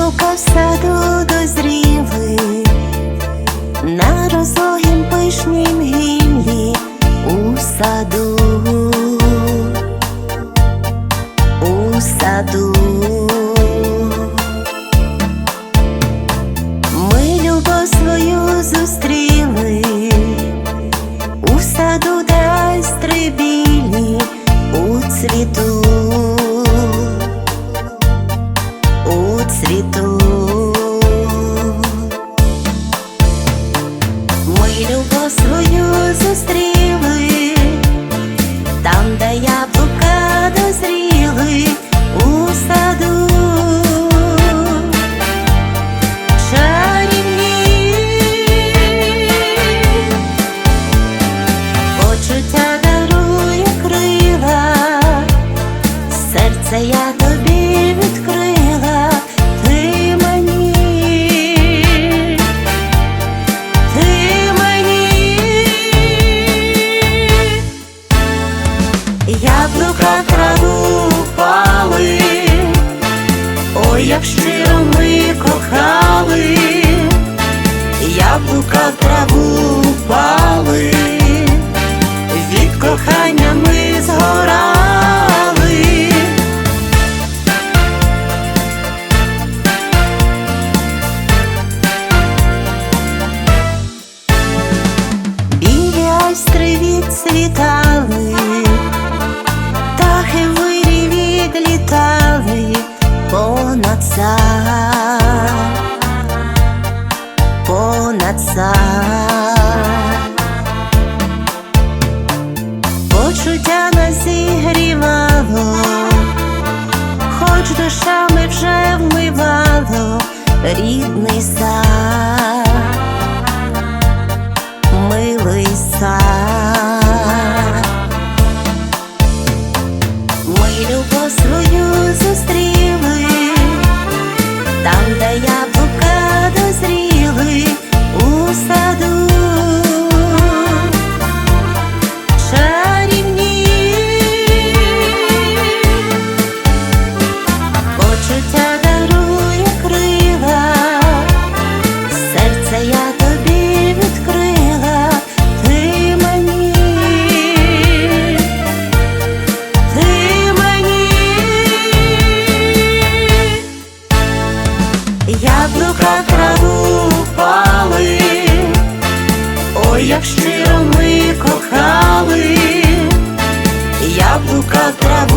Яблука в саду дозріли, на розлогім пишнім гіллі у саду, у саду. Як щиро ми кохали, яблука в траву упали, від кохання ми згорали. Білі айстри від світа. рідний сад, милий сад, ми любов свою зустріч. поздравляю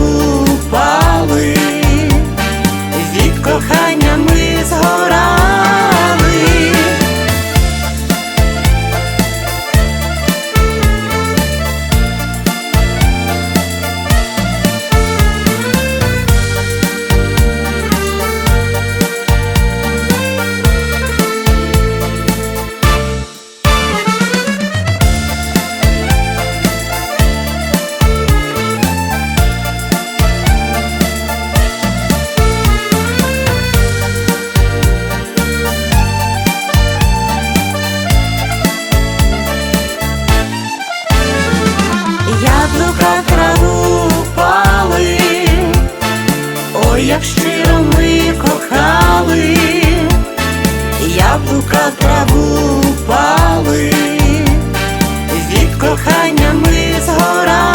так щиро ми кохали, яблука в траву впали, від кохання ми згорали.